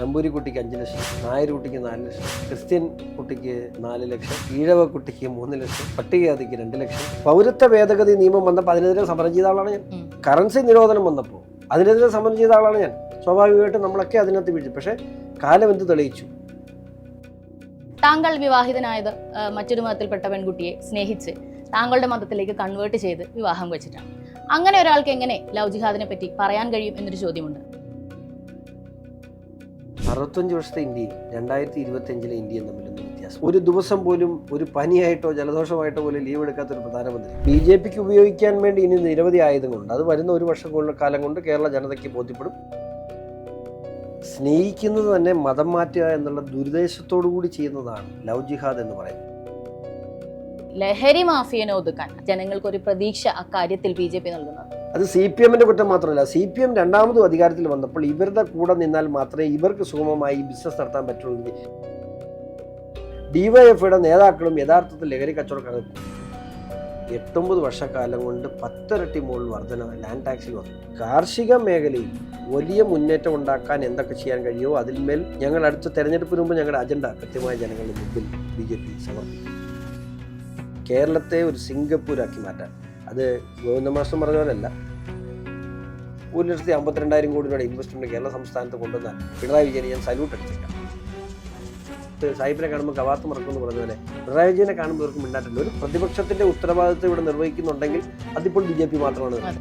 നമ്പൂരി കുട്ടിക്ക് അഞ്ച് ലക്ഷം നായർ കുട്ടിക്ക് നാല് ലക്ഷം ക്രിസ്ത്യൻ കുട്ടിക്ക് നാല് ലക്ഷം ഈഴവ കുട്ടിക്ക് മൂന്ന് ലക്ഷം പട്ടികജാതിക്ക് രണ്ട് ലക്ഷം. പൗരത്വ ഭേദഗതി നിയമം വന്നപ്പോൾ അതിനെതിരെ സമരം ചെയ്ത ആളാണ് ഞാൻ. കറൻസി നിരോധനം വന്നപ്പോൾ അതിനെതിരെ സമരം ചെയ്ത ആളാണ് ഞാൻ. സ്വാഭാവികമായിട്ട് നമ്മളൊക്കെ അതിനകത്ത് വീഴ്ച. പക്ഷേ കാലം എന്ത് തെളിയിച്ചു? താങ്കൾ വിവാഹിതനായത് മറ്റൊരു മതത്തിൽപ്പെട്ട പെൺകുട്ടിയെ സ്നേഹിച്ച് താങ്കളുടെ മതത്തിലേക്ക് കൺവേർട്ട് ചെയ്ത് വിവാഹം വെച്ചിട്ടാണ്. അങ്ങനെ ഒരാൾക്ക് എങ്ങനെ ലൗജിഹാദിനെ ജിഹാദിനെ പറ്റി പറയാൻ കഴിയും എന്നൊരു ചോദ്യമുണ്ട്. അറുപത്തഞ്ച് വർഷത്തെ ഇന്ത്യയും രണ്ടായിരത്തി ഇരുപത്തിയഞ്ചിലെ ഇന്ത്യയും തമ്മിലൊന്നും വ്യത്യാസം? ഒരു ദിവസം പോലും ഒരു പനിയായിട്ടോ ജലദോഷമായിട്ടോ പോലും ലീവ് എടുക്കാത്ത ഒരു പ്രധാനമന്ത്രി. ബി ജെ പിക്ക് ഉപയോഗിക്കാൻ വേണ്ടി ഇനി നിരവധി ആയുധങ്ങളുണ്ട്. അത് വരുന്ന ഒരു വർഷം കൊണ്ട് കാലം കൊണ്ട് കേരള ജനതയ്ക്ക് ബോധ്യപ്പെടും. സ്നേഹിക്കുന്നത് തന്നെ മതം മാറ്റുക എന്നുള്ള ദുരുദ്ദേശത്തോടു കൂടി ചെയ്യുന്നതാണ് ലവ് ജിഹാദ് എന്ന് പറയുന്നത്. ലഹരി മാഫിയനെ ഒതുക്കാൻ ജനങ്ങൾക്ക് ഒരു പ്രതീക്ഷ അക്കാര്യത്തിൽ ബി ജെ പി നൽകുന്നത്. അത് സി പി എമ്മിന്റെ കുറ്റം മാത്രമല്ല സി പി എം രണ്ടാമതും അധികാരത്തിൽ വന്നപ്പോൾ ഇവരുടെ കൂടെ നിന്നാൽ മാത്രമേ ഇവർക്ക് സുഗമമായി ബിസിനസ് നടത്താൻ പറ്റുള്ളൂ. ഡിവൈഎഫ്ഐയുടെ നേതാക്കളും യഥാർത്ഥത്തിൽ ലഹരി കച്ചവടക്കാരും എട്ടൊമ്പത് വർഷക്കാലം കൊണ്ട് പത്തിരട്ടി മുകളിൽ വർധന ലാൻഡ് ടാക്സിൽ വന്നു. കാർഷിക മേഖലയിൽ വലിയ മുന്നേറ്റം ഉണ്ടാക്കാൻ എന്തൊക്കെ ചെയ്യാൻ കഴിയുമോ അതിന്മേൽ ഞങ്ങൾ അടുത്ത തെരഞ്ഞെടുപ്പിന് മുമ്പ് ഞങ്ങളുടെ അജണ്ട കൃത്യമായ ജനങ്ങളുടെ മുമ്പിൽ ബി ജെ പി സമർപ്പിക്കും. കേരളത്തെ ഒരു സിംഗപ്പൂരാക്കി മാറ്റാൻ. അത് ഗോവിന്ദ മാസ്റ്റർ പറഞ്ഞ പോലെയല്ല. ഒരു ലക്ഷത്തി അമ്പത്തിരണ്ടായിരം കോടി രൂപയുടെ ഇൻവെസ്റ്റ്മെന്റ് കേരള സംസ്ഥാനത്ത് കൊണ്ടുവന്നാൽ പിണറായി വിജയനെ ഞാൻ സല്യൂട്ട് അടിച്ചേക്കാം ഇത് സാഹിബിനെ കാണുമ്പോൾ കവാത്ത് മറക്കുമെന്ന് പറഞ്ഞ പോലെ പിണറായി വിജയനെ കാണുമ്പോൾ ഇവർക്ക് മിണ്ടാറ്റില്ല. ഒരു പ്രതിപക്ഷത്തിന്റെ ഉത്തരവാദിത്വം ഇവിടെ നിർവഹിക്കുന്നുണ്ടെങ്കിൽ അതിപ്പോൾ ബി ജെ പി മാത്രമാണ്.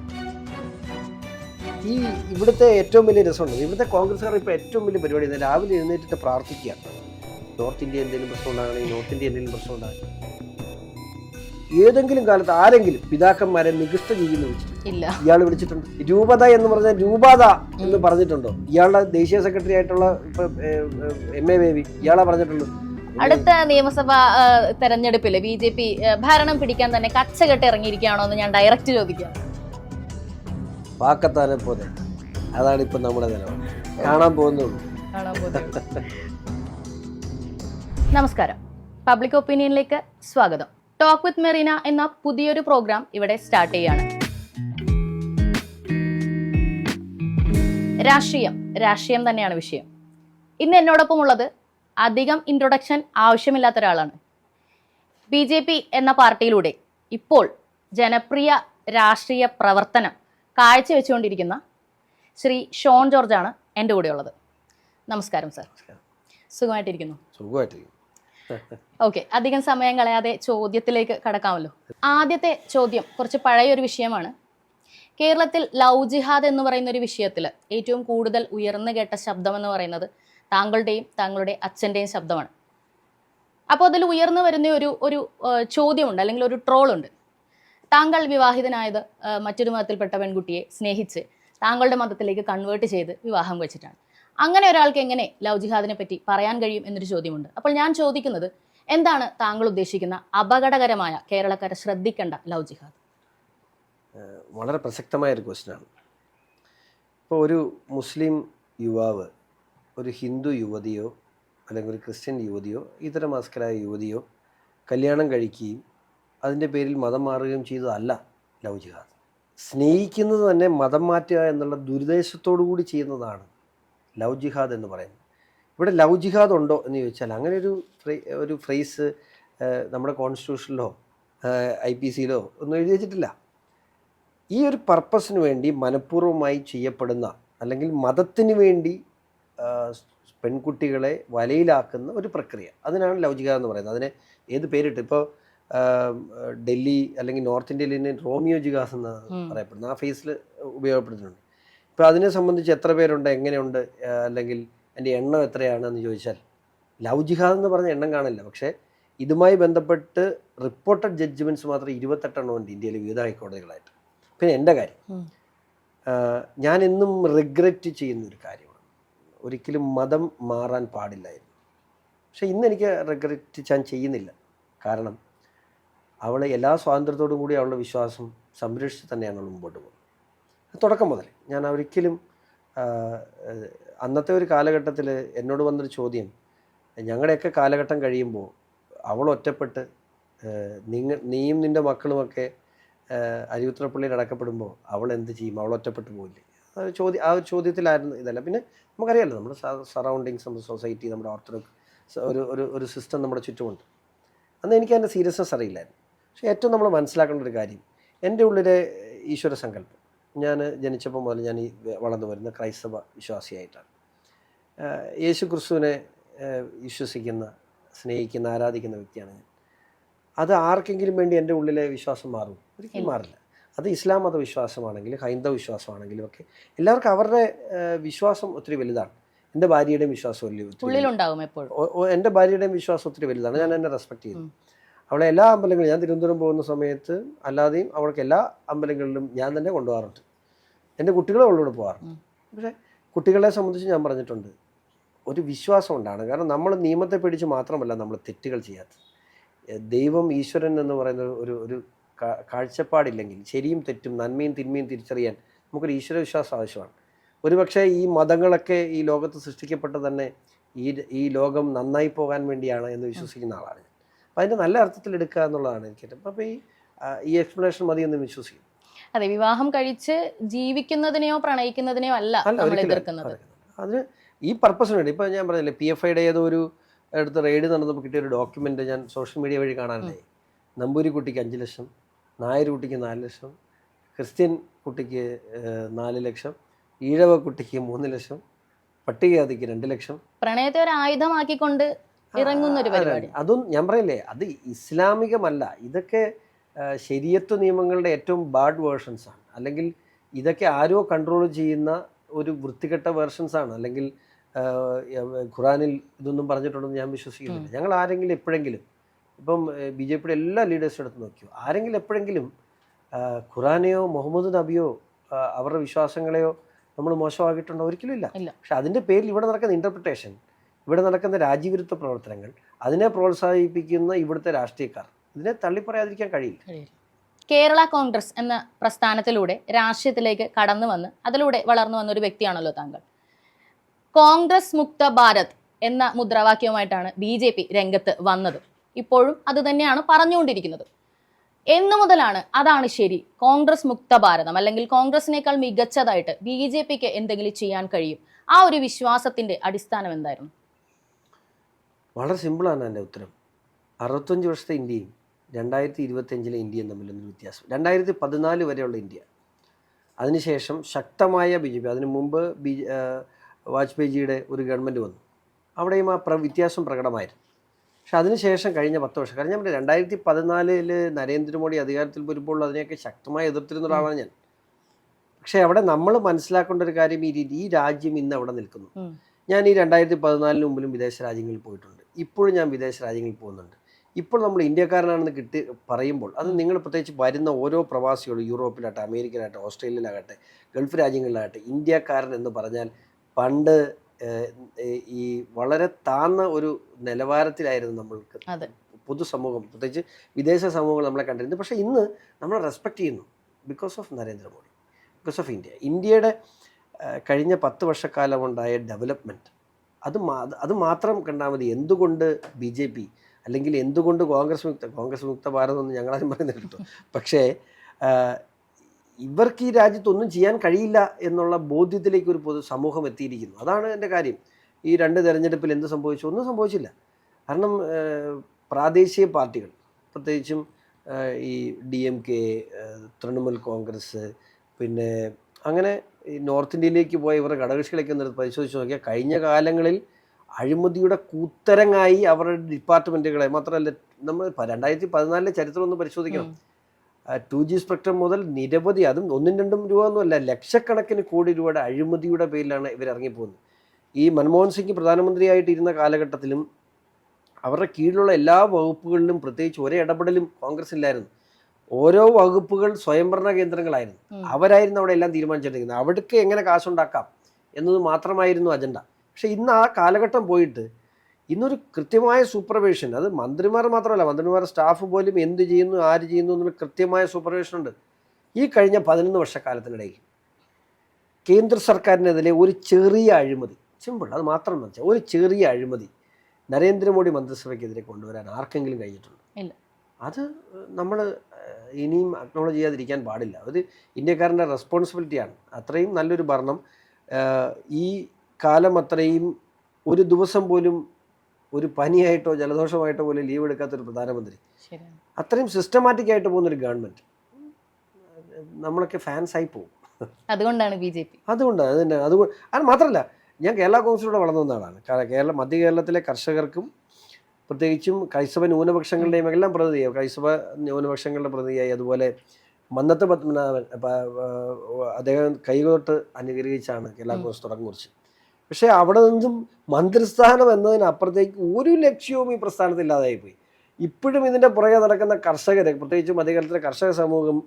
ഈ ഇവിടുത്തെ ഏറ്റവും വലിയ രസമുണ്ട്. ഇവിടുത്തെ കോൺഗ്രസ്സുകാർ ഇപ്പോൾ ഏറ്റവും വലിയ പരിപാടി രാവിലെ എഴുന്നേറ്റിട്ട് പ്രാർത്ഥിക്കുക നോർത്ത് ഇന്ത്യ എന്തെങ്കിലും പ്രശ്നം ഉണ്ടാകണമെങ്കിൽ നോർത്ത് ഇന്ത്യ എന്തെങ്കിലും പ്രശ്നം ഉണ്ടാകും ഏതെങ്കിലും കാലത്ത് ആരെങ്കിലും പിതാക്കന്മാരെ നികൃഷ്ട ചെയ്യുന്ന ഇയാൾ വിളിച്ചിട്ടുണ്ട്. രൂപത എന്ന് പറഞ്ഞ രൂപത എന്ന് പറഞ്ഞിട്ടുണ്ടോ? ഇയാളുടെ ദേശീയ സെക്രട്ടറി ആയിട്ടുള്ള എം എ ബേബി ഇയാളെ പറഞ്ഞിട്ടുള്ളൂ അടുത്ത നിയമസഭാ തെരഞ്ഞെടുപ്പിൽ തെരഞ്ഞെടുപ്പിൽ ബി ജെ പി ഭരണം പിടിക്കാൻ തന്നെ കച്ചകെട്ട് ഇറങ്ങിയിരിക്കുകയാണോ എന്ന് ഞാൻ ഡയറക്റ്റ് ചോദിക്കാം. പാക്കത്താനെ പോലെ. അതാണ് ഇപ്പൊ നമ്മുടെ നിലപാട്. കാണാൻ പോകുന്നുള്ളൂ. നമസ്കാരം. പബ്ലിക് ഒപ്പീനിയനിലേക്ക് സ്വാഗതം. ടോക്ക് വിത്ത് മെറീന എന്ന പുതിയൊരു പ്രോഗ്രാം ഇവിടെ സ്റ്റാർട്ട് ചെയ്യാണ്. രാഷ്ട്രീയം. രാഷ്ട്രീയം തന്നെയാണ് വിഷയം. ഇന്ന് എന്നോടൊപ്പം ഉള്ളത് അധികം ഇൻട്രൊഡക്ഷൻ ആവശ്യമില്ലാത്ത ഒരാളാണ്. ബി ജെ പി എന്ന പാർട്ടിയിലൂടെ ഇപ്പോൾ ജനപ്രിയ രാഷ്ട്രീയ പ്രവർത്തനം കാഴ്ചവെച്ചുകൊണ്ടിരിക്കുന്ന ശ്രീ ഷോൺ ജോർജാണ് എന്റെ കൂടെയുള്ളത്. നമസ്കാരം സർ സുഖമായിട്ടിരിക്കുന്നു? സുഖമായിട്ടിരിക്കും ഓക്കെ അധികം സമയം കളയാതെ ചോദ്യത്തിലേക്ക് കടക്കാമല്ലോ. ആദ്യത്തെ ചോദ്യം കുറച്ച് പഴയ ഒരു വിഷയമാണ്. കേരളത്തിൽ ലവ് ജിഹാദ് എന്ന് പറയുന്ന ഒരു വിഷയത്തിൽ ഏറ്റവും കൂടുതൽ ഉയർന്നു കേട്ട ശബ്ദം എന്ന് പറയുന്നത് താങ്കളുടെയും താങ്കളുടെ അച്ഛന്റെയും ശബ്ദമാണ്. അപ്പോൾ അതിൽ ഉയർന്നു വരുന്ന ഒരു ഒരു ചോദ്യമുണ്ട് അല്ലെങ്കിൽ ഒരു ട്രോളുണ്ട്. താങ്കൾ വിവാഹിതനായത് മറ്റൊരു മതത്തിൽപ്പെട്ട പെൺകുട്ടിയെ സ്നേഹിച്ച് താങ്കളുടെ മതത്തിലേക്ക് കൺവേർട്ട് ചെയ്ത് വിവാഹം വെച്ചിട്ടാണ്. അങ്ങനെ ഒരാൾക്ക് എങ്ങനെ ലവ് ജിഹാദിനെ പറ്റി പറയാൻ കഴിയും എന്നൊരു ചോദ്യമുണ്ട്. അപ്പോൾ ഞാൻ ചോദിക്കുന്നത് എന്താണ് താങ്കൾ ഉദ്ദേശിക്കുന്ന അപകടകരമായ കേരളക്കാരെ ശ്രദ്ധിക്കേണ്ട ലവ് ജിഹാദ്? വളരെ പ്രസക്തമായ ഒരു ക്വസ്റ്റ്യനാണ് ഇപ്പോൾ ഒരു മുസ്ലിം യുവാവ് ഒരു ഹിന്ദു യുവതിയോ അല്ലെങ്കിൽ ഒരു ക്രിസ്ത്യൻ യുവതിയോ ഇതര മാസ്കരായ യുവതിയോ കല്യാണം കഴിക്കുകയും അതിന്റെ പേരിൽ മതം മാറുകയും ചെയ്തതല്ല ലവ് ജിഹാദ്. സ്നേഹിക്കുന്നത് തന്നെ മതം മാറ്റുക എന്നുള്ള ദുരുദ്ദേശത്തോടു കൂടി ചെയ്യുന്നതാണ് ലവ് ജിഹാദ് എന്ന് പറയുന്നത്. ഇവിടെ ലവ് ജിഹാദ് ഉണ്ടോ എന്ന് ചോദിച്ചാൽ അങ്ങനെ ഒരു ഫ്രേ- ഒരു ഫ്രേസ് നമ്മുടെ കോൺസ്റ്റിറ്റ്യൂഷനിലോ ഐ പി സിയിലോ ഒന്നും എഴുതി വെച്ചിട്ടില്ല. ഈ ഒരു പർപ്പസിന് വേണ്ടി മനഃപൂർവമായി ചെയ്യപ്പെടുന്ന അല്ലെങ്കിൽ മതത്തിന് വേണ്ടി പെൺകുട്ടികളെ വലയിലാക്കുന്ന ഒരു പ്രക്രിയ. അതിനാണ് ലൗചിക എന്ന് പറയുന്നത്. അതിനെ ഏത് പേരിട്ട്? ഇപ്പോൾ ഡൽഹി അല്ലെങ്കിൽ നോർത്ത് ഇന്ത്യയിൽ റോമിയോ ജിഗാസ് എന്ന്. പറയപ്പെടുന്നു. ആ ഫേസിൽ ഉപയോഗപ്പെടുത്തുന്നുണ്ട്. ഇപ്പോൾ അതിനെ സംബന്ധിച്ച് എത്ര പേരുണ്ട് എങ്ങനെയുണ്ട് അല്ലെങ്കിൽ എന്റെ എണ്ണം എത്രയാണെന്ന് ചോദിച്ചാൽ ലവ് ജിഹാദ് എന്ന് പറഞ്ഞ എണ്ണം കാണില്ല. പക്ഷേ ഇതുമായി ബന്ധപ്പെട്ട് റിപ്പോർട്ടഡ് ജഡ്ജ്മെന്റ്സ് മാത്രം ഇരുപത്തെട്ടെണ്ണം ഉണ്ട് ഇന്ത്യയിലെ വിവിധ ഹൈക്കോടതികളായിട്ട്. പിന്നെ എന്റെ കാര്യം. ഞാൻ എന്നും റിഗ്രറ്റ് ചെയ്യുന്ന ഒരു കാര്യമാണ്. ഒരിക്കലും മതം മാറാൻ പാടില്ലായിരുന്നു. പക്ഷേ ഇന്ന് എനിക്ക് റിഗ്രറ്റ് ഞാൻ ചെയ്യുന്നില്ല. കാരണം അവളെ എല്ലാ സ്വാതന്ത്ര്യത്തോടും കൂടി അവളുടെ വിശ്വാസം സംരക്ഷിച്ച് തന്നെയാണ് അവൾ മുമ്പോട്ട് പോകുന്നത്. തുടക്കം മുതൽ ഞാൻ ഒരിക്കലും അന്നത്തെ ഒരു കാലഘട്ടത്തിൽ എന്നോട് വന്നൊരു ചോദ്യം ഞങ്ങളുടെയൊക്കെ കാലഘട്ടം കഴിയുമ്പോൾ അവൾ ഒറ്റപ്പെട്ട് നിങ്ങൾ നിങ്ങ നീയും നിന്റെ മക്കളുമൊക്കെ അരിയുത്രപ്പള്ളിയിൽ അടക്കപ്പെടുമ്പോൾ അവൾ എന്ത് ചെയ്യും? അവൾ ഒറ്റപ്പെട്ടു പോയില്ലേ ചോദ്യം ആ ഒരു ചോദ്യത്തിലായിരുന്നു ഇതല്ല. പിന്നെ നമുക്കറിയാമല്ലോ നമ്മുടെ സറൗണ്ടിങ്സ് നമ്മുടെ സൊസൈറ്റി നമ്മുടെ ഓർത്തഡോക്സ് ഒരു ഒരു ഒരു സിസ്റ്റം നമ്മുടെ ചുറ്റുമുണ്ട്. അന്ന് എനിക്ക് അതിന്റെ സീരിയസ്നെസ് അറിയില്ലായിരുന്നു. പക്ഷേ ഏറ്റവും നമ്മൾ മനസ്സിലാക്കേണ്ട ഒരു കാര്യം എന്റെ ഉള്ളിലെ ഈശ്വര സങ്കല്പം. ഞാൻ ജനിച്ചപ്പോൾ മുതൽ ഞാൻ ഈ വളർന്നു വരുന്ന ക്രൈസ്തവ വിശ്വാസിയായിട്ടാണ്. യേശു ക്രിസ്തുവിനെ വിശ്വസിക്കുന്ന സ്നേഹിക്കുന്ന ആരാധിക്കുന്ന വ്യക്തിയാണ് ഞാൻ. അത് ആർക്കെങ്കിലും വേണ്ടി എന്റെ ഉള്ളിലെ വിശ്വാസം മാറും ഒരിക്കലും മാറില്ല. അത് ഇസ്ലാം മത വിശ്വാസമാണെങ്കിലും ഹൈന്ദവ വിശ്വാസമാണെങ്കിലും ഒക്കെ എല്ലാവർക്കും അവരുടെ വിശ്വാസം ഒത്തിരി വലുതാണ്. എന്റെ ഭാര്യയുടെയും വിശ്വാസം വലിയ എന്റെ ഭാര്യയുടെയും വിശ്വാസം ഒത്തിരി വലുതാണ്. ഞാൻ എന്നെ റെസ്പെക്ട് ചെയ്യുന്നു. അവളെ എല്ലാ അമ്പലങ്ങളും ഞാൻ തിരുവനന്തപുരം പോകുന്ന സമയത്ത് അല്ലാതെയും അവൾക്ക് എല്ലാ അമ്പലങ്ങളിലും ഞാൻ തന്നെ കൊണ്ടുപോകാറുണ്ട്. എന്റെ കുട്ടികളെ അവളോട് പോകാറുണ്ട്. പക്ഷേ കുട്ടികളെ സംബന്ധിച്ച് ഞാൻ പറഞ്ഞിട്ടുണ്ട് ഒരു വിശ്വാസം ഉണ്ടാണ് കാരണം നമ്മൾ നിയമത്തെ പേടിച്ച് മാത്രമല്ല നമ്മൾ തെറ്റുകൾ ചെയ്യാത്തത്. ദൈവം ഈശ്വരൻ എന്ന് പറയുന്ന ഒരു ഒരു കാഴ്ചപ്പാടില്ലെങ്കിൽ ശരിയും തെറ്റും നന്മയും തിന്മയും തിരിച്ചറിയാൻ നമുക്കൊരു ഈശ്വര വിശ്വാസം ആവശ്യമാണ്. ഒരുപക്ഷെ ഈ മതങ്ങളൊക്കെ ഈ ലോകത്ത് സൃഷ്ടിക്കപ്പെട്ട തന്നെ ഈ ഈ ലോകം നന്നായി പോകാൻ വേണ്ടിയാണ് എന്ന് വിശ്വസിക്കുന്ന ആളാണ് അപ്പം അതിന്റെ നല്ല അർത്ഥത്തിൽ എടുക്കുക എന്നുള്ളതാണ് എനിക്ക് ഏറ്റവും അപ്പോൾ ഈ ഈ എക്സ്പ്ലനേഷൻ മതി എന്ന് വിശ്വസിക്കുന്നു. അതെ വിവാഹം കഴിച്ച് ജീവിക്കുന്നതിനെയോ പ്രണയിക്കുന്നതിനെയോ അല്ല നമ്മൾ എതിർക്കുന്നത്. അതിന് ഈ പർപ്പസിന് വേണ്ടി ഇപ്പം ഞാൻ പറഞ്ഞില്ലേ പി എഫ് ഐയുടെ ഏതോ ഒരു അടുത്ത് റെയ്ഡ് നടന്നപ്പോൾ കിട്ടിയ ഒരു ഡോക്യുമെന്റ് ഞാൻ സോഷ്യൽ മീഡിയ വഴി കാണാനില്ലേ നമ്പൂരി കുട്ടിക്ക് അഞ്ച് ലക്ഷം നായർ കുട്ടിക്ക് നാല് ലക്ഷം ക്രിസ്ത്യൻ കുട്ടിക്ക് നാല് ലക്ഷം ഈഴവ കുട്ടിക്ക് മൂന്ന് ലക്ഷം പട്ടികജാതിക്ക് രണ്ട് ലക്ഷം. പ്രണയത്തെ ഒരു ആയുധമാക്കിക്കൊണ്ട് ഇറങ്ങുന്ന ഒരു പരിപാടി. അതും ഞാൻ പറയില്ലേ അത് ഇസ്ലാമികമല്ല. ഇതൊക്കെ ശരിയത്വ നിയമങ്ങളുടെ ഏറ്റവും ബാഡ് വേർഷൻസ് ആണ്. അല്ലെങ്കിൽ ഇതൊക്കെ ആരോ കൺട്രോൾ ചെയ്യുന്ന ഒരു വൃത്തികെട്ട വേർഷൻസ് ആണ്. അല്ലെങ്കിൽ ഖുറാനിൽ ഇതൊന്നും പറഞ്ഞിട്ടുണ്ടെന്ന് ഞാൻ വിശ്വസിക്കുന്നില്ല. ഞങ്ങൾ ആരെങ്കിലും എപ്പോഴെങ്കിലും ഇപ്പം ബി ജെ പിയുടെ എല്ലാ ലീഡേഴ്സും എടുത്ത് നോക്കിയോ ആരെങ്കിലും എപ്പോഴെങ്കിലും ഖുറാനെയോ മുഹമ്മദ് നബിയോ അവരുടെ വിശ്വാസങ്ങളെയോ നമ്മൾ മോശമാക്കിയിട്ടുണ്ടോ? ഒരിക്കലും ഇല്ല. പക്ഷെ അതിന്റെ പേരിൽ ഇവിടെ നടക്കുന്ന ഇന്റർപ്രിട്ടേഷൻ ഇവിടെ നടക്കുന്ന രാജ്യവിരുദ്ധ പ്രവർത്തനങ്ങൾ അതിനെ പ്രോത്സാഹിപ്പിക്കുന്ന ഇവിടുത്തെ രാഷ്ട്രീയക്കാർ. ഇതിനെ തള്ളിപ്പറയാതിരിക്കാൻ കഴിയില്ല. കേരള കോൺഗ്രസ് എന്ന പ്രസ്ഥാനത്തിലൂടെ രാഷ്ട്രീയത്തിലേക്ക് കടന്നു വന്ന് അതിലൂടെ വളർന്നു വന്ന ഒരു വ്യക്തിയാണല്ലോ താങ്കൾ. കോൺഗ്രസ് മുക്ത ഭാരത് എന്ന മുദ്രാവാക്യവുമായിട്ടാണ് ബി ജെ പി രംഗത്ത് വന്നത്. ഇപ്പോഴും അത് തന്നെയാണ് പറഞ്ഞുകൊണ്ടിരിക്കുന്നത്. എന്നു മുതലാണ് അതാണ് ശരി കോൺഗ്രസ് മുക്ത ഭാരതം അല്ലെങ്കിൽ കോൺഗ്രസിനേക്കാൾ മികച്ചതായിട്ട് ബി ജെ പിക്ക് എന്തെങ്കിലും ചെയ്യാൻ കഴിയും. ആ ഒരു വിശ്വാസത്തിന്റെ അടിസ്ഥാനം എന്തായിരുന്നു? വളരെ സിമ്പിളാണ് എന്റെ ഉത്തരം. അറുപത്തഞ്ച് വർഷത്തെ ഇന്ത്യയും രണ്ടായിരത്തി ഇരുപത്തഞ്ചിലെ ഇന്ത്യയും തമ്മിലൊന്നും വ്യത്യാസം. രണ്ടായിരത്തി പതിനാല് വരെയുള്ള ഇന്ത്യ. അതിനുശേഷം ശക്തമായ ബി ജെ പി അതിനു മുമ്പ് ബി വാജ്പേയിജിയുടെ ഒരു ഗവൺമെന്റ് വന്നു. അവിടെയും ആ പ്ര വ്യത്യാസം പ്രകടമായിരുന്നു. പക്ഷെ അതിനുശേഷം കഴിഞ്ഞ പത്ത് വർഷം കാരണം ഞാൻ രണ്ടായിരത്തി പതിനാലിൽ നരേന്ദ്രമോദി അധികാരത്തിൽ വരുമ്പോൾ അതിനെയൊക്കെ ശക്തമായി എതിർത്തിരുന്ന ഒരാളാണ് ഞാൻ. പക്ഷേ അവിടെ നമ്മൾ മനസ്സിലാക്കേണ്ട ഒരു കാര്യം ഈ ഈ രാജ്യം ഇന്ന് അവിടെ നിൽക്കുന്നു. ഞാൻ ഈ രണ്ടായിരത്തി പതിനാലിന് മുമ്പിലും വിദേശ രാജ്യങ്ങളിൽ പോയിട്ടുണ്ട്. ഇപ്പോഴും ഞാൻ വിദേശ രാജ്യങ്ങളിൽ പോകുന്നുണ്ട്. ഇപ്പോൾ നമ്മൾ ഇന്ത്യക്കാരനാണെന്ന് കിട്ടി പറയുമ്പോൾ അത് നിങ്ങൾ പ്രത്യേകിച്ച് വരുന്ന ഓരോ പ്രവാസികളും യൂറോപ്പിലാകട്ടെ അമേരിക്കയിലാകട്ടെ ഓസ്ട്രേലിയയിലാകട്ടെ ഗൾഫ് രാജ്യങ്ങളിലാകട്ടെ ഇന്ത്യക്കാരൻ എന്ന് പറഞ്ഞാൽ പണ്ട് ഈ വളരെ താന്ന ഒരു നിലവാരത്തിലായിരുന്നു നമ്മൾക്ക്. പൊതുസമൂഹം പ്രത്യേകിച്ച് വിദേശ സമൂഹങ്ങൾ നമ്മളെ കണ്ടിരുന്നത്. പക്ഷേ ഇന്ന് നമ്മളെ റെസ്പെക്റ്റ് ചെയ്യുന്നു. Because of Narendra Modi because of India. ഇന്ത്യയുടെ കഴിഞ്ഞ പത്ത് വർഷക്കാലം ഉണ്ടായ ഡെവലപ്മെന്റ് അത് അത് മാത്രം കണ്ടാൽ മതി. എന്തുകൊണ്ട് ബി ജെ പി അല്ലെങ്കിൽ എന്തുകൊണ്ട് കോൺഗ്രസ് മുക്ത കോൺഗ്രസ് മുക്ത ഭാരതം എന്ന് ഞങ്ങളാരും പറയുന്നത് പക്ഷേ ഇവർക്ക് ഈ രാജ്യത്തൊന്നും ചെയ്യാൻ കഴിയില്ല എന്നുള്ള ബോധ്യത്തിലേക്ക് ഒരു പൊതു സമൂഹം എത്തിയിരിക്കുന്നു. അതാണ് എന്റെ കാര്യം. ഈ രണ്ട് തെരഞ്ഞെടുപ്പിൽ എന്ത് സംഭവിച്ചു? ഒന്നും സംഭവിച്ചില്ല. കാരണം പ്രാദേശിക പാർട്ടികൾ പ്രത്യേകിച്ചും ഈ D M K Trinamool Congress പിന്നെ അങ്ങനെ ഈ നോർത്ത് ഇന്ത്യയിലേക്ക് പോയ ഇവരുടെ ഘടകകക്ഷികളൊക്കെ ഒന്ന് പരിശോധിച്ച് നോക്കിയാൽ കഴിഞ്ഞ കാലങ്ങളിൽ അഴിമതിയുടെ കൂത്തരങ്ങായി അവരുടെ ഡിപ്പാർട്ട്മെന്റുകളെ മാത്രമല്ല നമ്മൾ രണ്ടായിരത്തി പതിനാലിലെ ചരിത്രം ഒന്ന് പരിശോധിക്കണം. ടു ജി സ്പെക്ട്രം മുതൽ നിരവധി അതും ഒന്നും രണ്ടും രൂപ ഒന്നുമല്ല ലക്ഷക്കണക്കിന് കോടി രൂപയുടെ അഴിമതിയുടെ പേരിലാണ് ഇവർ ഇറങ്ങിപ്പോകുന്നത്. ഈ മൻമോഹൻ സിംഗ് പ്രധാനമന്ത്രിയായിട്ട് ഇരുന്ന കാലഘട്ടത്തിലും അവരുടെ കീഴിലുള്ള എല്ലാ വകുപ്പുകളിലും പ്രത്യേകിച്ച് ഒരേ ഇടപെടലും കോൺഗ്രസ് ഇല്ലായിരുന്നു ഓരോ വകുപ്പുകൾ സ്വയംഭരണ കേന്ദ്രങ്ങളായിരുന്നു. അവരായിരുന്നു അവിടെ എല്ലാം തീരുമാനിച്ചിരിക്കുന്നത് അവിടേക്ക് എങ്ങനെ കാശുണ്ടാക്കാം എന്നത് മാത്രമായിരുന്നു അജണ്ട. പക്ഷെ ഇന്ന് ആ കാലഘട്ടം പോയിട്ട് ഇന്നൊരു കൃത്യമായ സൂപ്പർവേഷൻ അത് മന്ത്രിമാർ മാത്രമല്ല മന്ത്രിമാരുടെ സ്റ്റാഫ് പോലും എന്ത് ചെയ്യുന്നു ആര് ചെയ്യുന്നു എന്നുള്ള കൃത്യമായ സൂപ്പർവേഷൻ ഉണ്ട്. ഈ കഴിഞ്ഞ പതിനൊന്ന് വർഷക്കാലത്തിനിടയിൽ കേന്ദ്ര സർക്കാരിനെതിരെ ഒരു ചെറിയ അഴിമതി സിമ്പിൾ അത് മാത്രം വെച്ചാൽ ഒരു ചെറിയ അഴിമതി നരേന്ദ്രമോദി മന്ത്രിസഭയ്ക്കെതിരെ കൊണ്ടുവരാൻ ആർക്കെങ്കിലും കഴിഞ്ഞിട്ടുണ്ട്. അത് നമ്മൾ ഇനിയും അക്നോളജ് ചെയ്യാതിരിക്കാൻ പാടില്ല. അത് ഇന്ത്യക്കാരന്റെ റെസ്പോൺസിബിലിറ്റിയാണ് അത്രയും നല്ലൊരു ഭരണം. ഈ കാലം അത്രയും ഒരു ദിവസം പോലും ഒരു പനിയായിട്ടോ ജലദോഷമായിട്ടോ പോലും ലീവ് എടുക്കാത്തൊരു പ്രധാനമന്ത്രി. അത്രയും സിസ്റ്റമാറ്റിക് ആയിട്ട് പോകുന്നൊരു ഗവൺമെന്റ്. നമ്മളൊക്കെ ഫാൻസ് ആയി പോകും. അതുകൊണ്ടാണ് ബി ജെ പി. അതുകൊണ്ടാണ് അതുകൊണ്ട് അത് മാത്രമല്ല ഞാൻ കേരള കോൺഗ്രസിലൂടെ വളർന്നു വന്ന ആളാണ്. കേരള മധ്യ കേരളത്തിലെ കർഷകർക്കും പ്രത്യേകിച്ചും ക്രൈസ്തവ ന്യൂനപക്ഷങ്ങളുടെയും എല്ലാം പ്രതിനിധിയായി. ക്രൈസ്തവ ന്യൂനപക്ഷങ്ങളുടെ പ്രതിയായി അതുപോലെ മന്നത്ത് പത്മനാഭൻ അദ്ദേഹം കൈകോട്ട് അനുഗ്രഹിച്ചാണ് കോൺഗ്രസ് തുടങ്ങി കുറിച്ച് പക്ഷേ അവിടെ നിന്നും മന്ത്രിസ്ഥാനം എന്നതിനപ്പുറത്തേക്ക് ഒരു ലക്ഷ്യവും ഈ പ്രസ്ഥാനത്തിൽ ഇല്ലാതായി പോയി ഇപ്പോഴും ഇതിന്റെ പുറകെ നടക്കുന്ന കർഷകരെ പ്രത്യേകിച്ചും അധികാരത്തിലെ കർഷക സമൂഹം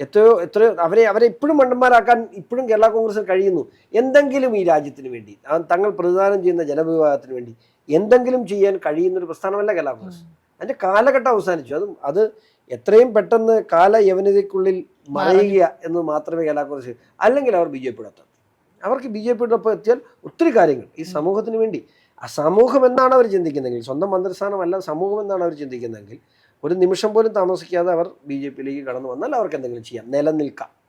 എത്രയോ എത്രയോ അവരെ അവരെ ഇപ്പോഴും മണ്ടന്മാരാക്കാൻ ഇപ്പോഴും കേരള കോൺഗ്രസിന് കഴിയുന്നു. എന്തെങ്കിലും ഈ രാജ്യത്തിന് വേണ്ടി തങ്ങൾ പ്രതിദാനം ചെയ്യുന്ന ജനവിഭാഗത്തിന് വേണ്ടി എന്തെങ്കിലും ചെയ്യാൻ കഴിയുന്ന ഒരു പ്രസ്ഥാനമല്ല കേരള കോൺഗ്രസ്. അതിന്റെ കാലഘട്ടം അവസാനിച്ചു. അതും അത് എത്രയും പെട്ടെന്ന് കാല യവനതയ്ക്കുള്ളിൽ മറയുക എന്ന് മാത്രമേ കേരള കോൺഗ്രസ് അല്ലെങ്കിൽ അവർ ബി ജെ പിയുടെ അവർക്ക് ബി ജെ പിയുടെ ഒപ്പം എത്തിയാൽ ഒത്തിരി കാര്യങ്ങൾ ഈ സമൂഹത്തിന് വേണ്ടി. ആ സമൂഹം എന്നാണ് അവർ ചിന്തിക്കുന്നതെങ്കിൽ സ്വന്തം മന്ത്രിസ്ഥാനമല്ല സമൂഹം എന്നാണ് അവർ ചിന്തിക്കുന്നതെങ്കിൽ ഒരു നിമിഷം പോലും താമസിക്കാതെ അവർ ബി ജെ പിയിലേക്ക് കടന്നു വന്നാൽ അവർക്ക് എന്തെങ്കിലും ചെയ്യാം. നിലനിൽക്കാം.